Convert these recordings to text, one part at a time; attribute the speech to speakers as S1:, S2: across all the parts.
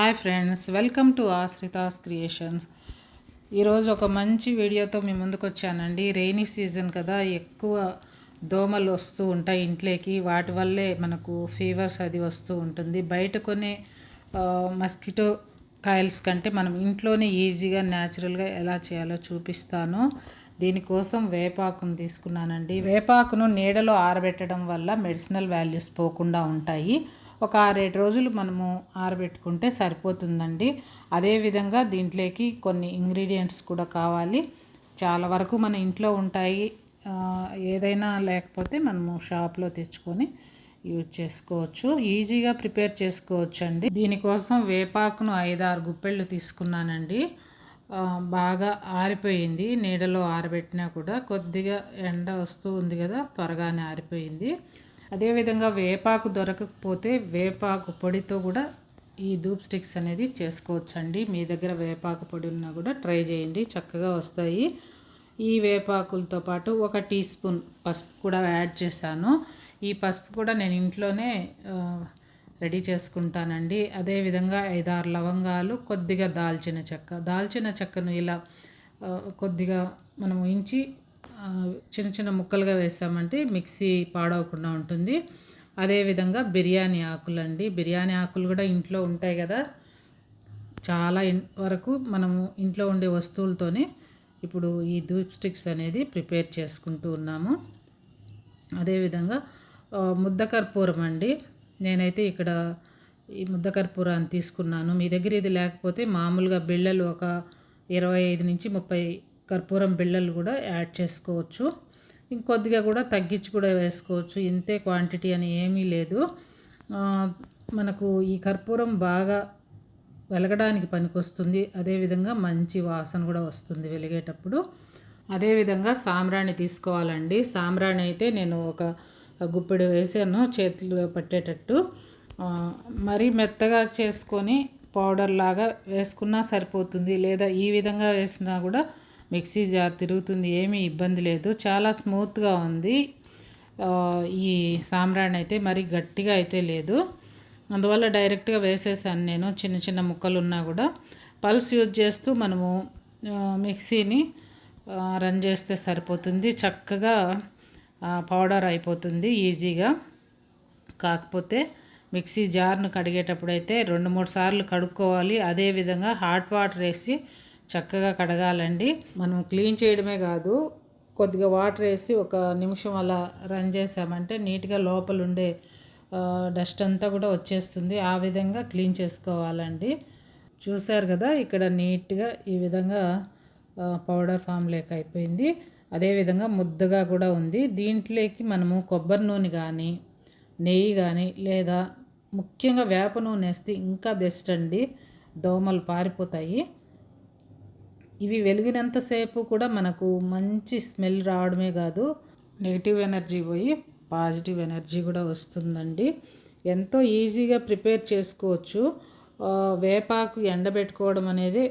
S1: Hi friends welcome to Ashrita's creations. ఈరోజు ఒక మంచి వీడియోతో మీ ముందుకు వచ్చానండి. రెయినీ సీజన్ కదా ఎక్కువ దోమలు వస్తూ ఉంటాయి ఇంట్లోకి. వాటి వల్లే మనకు ఫీవర్స్ అది వస్తూ ఉంటుంది. బయట కొనే మస్కిటో కాయిల్స్ కంటే మనం ఇంట్లోనే ఈజీగా న్యాచురల్గా ఎలా చేయాలో చూపిస్తాను. దీనికోసం వేపాకును తీసుకున్నానండి. వేపాకును నీడలో ఆరబెట్టడం వల్ల మెడిసినల్ వాల్యూస్ పోకుండా ఉంటాయి. ఒక ఆరేడు రోజులు మనము ఆరబెట్టుకుంటే సరిపోతుందండి. అదేవిధంగా దీంట్లోకి కొన్ని ఇంగ్రీడియంట్స్ కూడా కావాలి. చాలా వరకు మన ఇంట్లో ఉంటాయి. ఏదైనా లేకపోతే మనము షాప్లో తెచ్చుకొని యూజ్ చేసుకోవచ్చు. ఈజీగా ప్రిపేర్ చేసుకోవచ్చు అండి దీనికోసం వేపాకును ఐదు ఆరు గుప్పెళ్ళు తీసుకున్నానండి. బాగా ఆరిపోయింది. నీడలో ఆరబెట్టినా కూడా కొద్దిగా ఎండ వస్తూ ఉంది కదా త్వరగానే ఆరిపోయింది. అదేవిధంగా వేపాకు దొరకకపోతే వేపాకు పొడితో కూడా ఈ ధూప్ స్టిక్స్ అనేది చేసుకోవచ్చండి. మీ దగ్గర వేపాకు పొడి ఉన్నా కూడా ట్రై చేయండి. చక్కగా వస్తాయి. ఈ వేపాకులతో పాటు ఒక టీ స్పూన్ పసుపు కూడా యాడ్ చేశాను. ఈ పసుపు కూడా నేను ఇంట్లోనే రెడీ చేసుకుంటానండి. అదేవిధంగా ఐదారు లవంగాలు కొద్దిగా దాల్చిన చెక్క. దాల్చిన చెక్కను ఇలా కొద్దిగా మనం ఉంచి చిన్న చిన్న ముక్కలుగా వేసామంటే మిక్సీ పాడవకుండా ఉంటుంది. అదేవిధంగా బిర్యానీ ఆకులు అండి బిర్యానీ ఆకులు కూడా ఇంట్లో ఉంటాయి కదా. చాలా వరకు మనము ఇంట్లో ఉండే వస్తువులతోనే ఇప్పుడు ఈ ధూప్ స్టిక్స్ అనేది ప్రిపేర్ చేసుకుంటూ ఉన్నాము. అదేవిధంగా ముద్ద కర్పూరం అండి. నేనైతే ఇక్కడ ఈ ముద్ద కర్పూరాన్ని తీసుకున్నాను. మీ దగ్గర ఇది లేకపోతే మామూలుగా బిళ్ళలు ఒక ఇరవై ఐదు నుంచి ముప్పై కర్పూరం బిళ్ళలు కూడా యాడ్ చేసుకోవచ్చు. ఇంకొద్దిగా కూడా తగ్గించి కూడా వేసుకోవచ్చు. ఇంతే క్వాంటిటీ అని ఏమీ లేదు. మనకు ఈ కర్పూరం బాగా వెలగడానికి పనికొస్తుంది. అదేవిధంగా మంచి వాసన కూడా వస్తుంది వెలిగేటప్పుడు. అదేవిధంగా సాంబ్రాణి తీసుకోవాలండి. సాంబ్రాణి అయితే నేను ఒక గుప్పెడు వేసాను చేతులు పట్టేటట్టు. మరీ మెత్తగా చేసుకొని పౌడర్ లాగా వేసుకున్నా సరిపోతుంది. లేదా ఈ విధంగా వేసినా కూడా మిక్సీ జార్ తిరుగుతుంది ఏమీ ఇబ్బంది లేదు. చాలా స్మూత్గా ఉంది. ఈ సాంబ్రాణి అయితే మరీ గట్టిగా అయితే లేదు. అందువల్ల డైరెక్ట్గా వేసేసాను నేను చిన్న చిన్న ముక్కలు ఉన్నా కూడా. పల్స్ యూజ్ చేస్తూ మనము మిక్సీని రన్ చేస్తే సరిపోతుంది. చక్కగా పౌడర్ అయిపోతుంది ఈజీగా. కాకపోతే మిక్సీ జార్ను కడిగేటప్పుడు అయితే రెండు మూడు సార్లు కడుక్కోవాలి. అదేవిధంగా హాట్ వాటర్ వేసి చక్కగా కడగాలండి. మనం క్లీన్ చేయడమే కాదు కొద్దిగా వాటర్ వేసి ఒక నిమిషం అలా రన్ చేసామంటే నీట్గా లోపల ఉండే డస్ట్ అంతా కూడా వచ్చేస్తుంది. ఆ విధంగా క్లీన్ చేసుకోవాలండి. చూసారు కదా ఇక్కడ నీట్గా ఈ విధంగా పౌడర్ ఫామ్ లేక అయిపోయింది. అదేవిధంగా ముద్దగా కూడా ఉంది. దీంట్లోకి మనము కొబ్బరి నూనె కానీ నెయ్యి కానీ లేదా ముఖ్యంగా వేప నూనె వేస్తే ఇంకా బెస్ట్ అండి. దోమలు పారిపోతాయి. ఇవి వెలిగినంతసేపు కూడా మనకు మంచి స్మెల్ రావడమే కాదు నెగిటివ్ ఎనర్జీ పోయి పాజిటివ్ ఎనర్జీ కూడా వస్తుందండి. ఎంతో ఈజీగా ప్రిపేర్ చేసుకోవచ్చు. వేపాకు ఎండబెట్టుకోవడం అనేది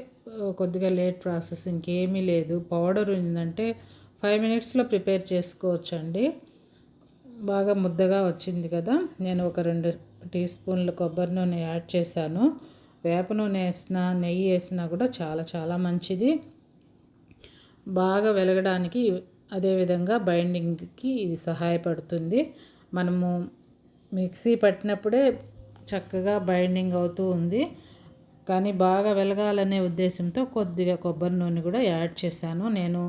S1: కొద్దిగా లేట్ ప్రాసెస్ ఇంకేమీ లేదు. పౌడర్ ఉందంటే ఫైవ్ మినిట్స్లో ప్రిపేర్ చేసుకోవచ్చు అండి బాగా ముద్దగా వచ్చింది కదా. నేను ఒక రెండు టీ స్పూన్ల కొబ్బరి నూనె యాడ్ చేశాను. వేప నూనె వేసినా నెయ్యి వేసినా కూడా చాలా చాలా మంచిది. బాగా వెలగడానికి అదేవిధంగా బైండింగ్కి ఇది సహాయపడుతుంది. మనము మిక్సీ పట్టినప్పుడే చక్కగా బైండింగ్ అవుతూ ఉంది. కానీ బాగా వెలగాలనే ఉద్దేశంతో కొద్దిగా కొబ్బరి నూనె కూడా యాడ్ చేశాను. నేను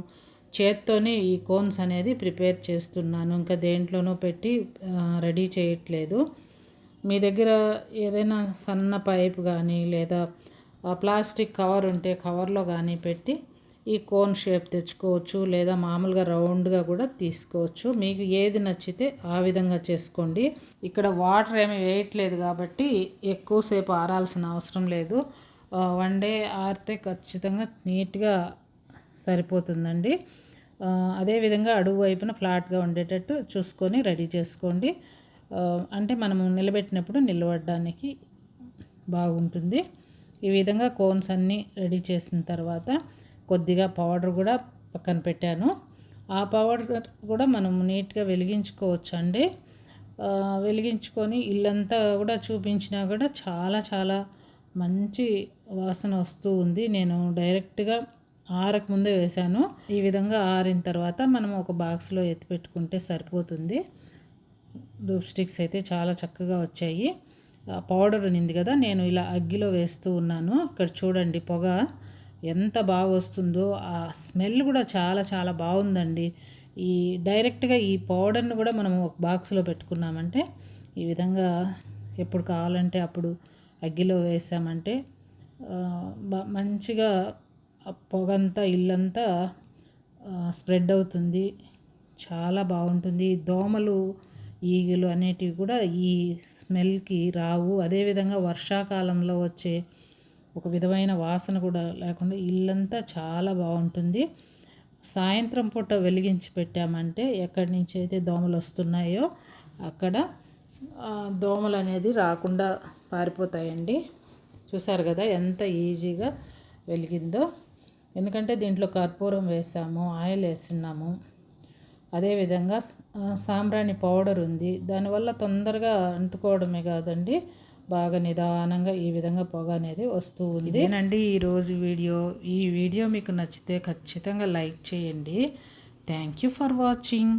S1: చేత్తోనే ఈ కోన్స్ అనేది ప్రిపేర్ చేస్తున్నాను. ఇంకా దేంట్లోనూ పెట్టి రెడీ చేయట్లేదు. మీ దగ్గర ఏదైనా సన్న పైప్ కానీ లేదా ప్లాస్టిక్ కవర్ ఉంటే కవర్లో కానీ పెట్టి ఈ కోన్ షేప్ తెచ్చుకోవచ్చు లేదా మామూలుగా రౌండ్గా కూడా తీసుకోవచ్చు. మీకు ఏది నచ్చితే ఆ విధంగా చేసుకోండి. ఇక్కడ వాటర్ ఏమి వేయట్లేదు కాబట్టి ఎక్కువసేపు ఆరాల్సిన అవసరం లేదు. వన్ డే ఆరితే ఖచ్చితంగా నీట్గా సరిపోతుందండి. అదేవిధంగా అడుగు వైపున ఫ్లాట్గా ఉండేటట్టు చూసుకొని రెడీ చేసుకోండి. అంటే మనము నిలబెట్టినప్పుడు నిలబడడానికి బాగుంటుంది. ఈ విధంగా కోన్స్ అన్నీ రెడీ చేసిన తర్వాత కొద్దిగా పౌడర్ కూడా పక్కన పెట్టాను. ఆ పౌడర్ కూడా మనం నీట్గా వెలిగించుకోవచ్చు అండి వెలిగించుకొని ఇల్లంతా కూడా చూపించినా కూడా చాలా చాలా మంచి వాసన వస్తూ ఉంది. నేను డైరెక్ట్గా ఆరక ముందే వేశాను. ఈ విధంగా ఆరిన తర్వాత మనం ఒక బాక్స్లో ఎత్తి పెట్టుకుంటే సరిపోతుంది. ధూప్ స్టిక్స్ అయితే చాలా చక్కగా వచ్చాయి. పౌడర్ ఉన్నింది కదా నేను ఇలా అగ్గిలో వేస్తూ ఉన్నాను. ఇక్కడ చూడండి పొగ ఎంత బాగా వస్తుందో ఆ స్మెల్ కూడా చాలా చాలా బాగుందండి. ఈ డైరెక్ట్గా ఈ పౌడర్ని కూడా మనం ఒక బాక్స్లో పెట్టుకున్నామంటే ఈ విధంగా ఎప్పుడు కావాలంటే అప్పుడు అగ్గిలో వేసామంటే మంచిగా పొగంతా ఇల్లంతా స్ప్రెడ్ అవుతుంది. చాలా బాగుంటుంది. దోమలు ఈగలు అనేటివి కూడా ఈ స్మెల్కి రావు. అదేవిధంగా వర్షాకాలంలో వచ్చే ఒక విధమైన వాసన కూడా లేకుండా ఇల్లంతా చాలా బాగుంటుంది. సాయంత్రం పూట వెలిగించి పెట్టామంటే ఎక్కడి నుంచి అయితే దోమలు వస్తున్నాయో అక్కడ దోమలు అనేది రాకుండా పారిపోతాయండి. చూసారు కదా ఎంత ఈజీగా వెలిగిందో. ఎందుకంటే దీంట్లో కర్పూరం వేసాము ఆయిల్ వేస్తున్నాము. అదేవిధంగా సాంబ్రాణి పౌడర్ ఉంది. దానివల్ల తొందరగా అంటుకోవడమే కాదండి. బాగా నిదానంగా ఈ విధంగా పొగ అనేది వస్తూ ఉంది. ఇదేనండి ఈరోజు వీడియో. ఈ వీడియో మీకు నచ్చితే ఖచ్చితంగా లైక్ చేయండి. Thank you for watching.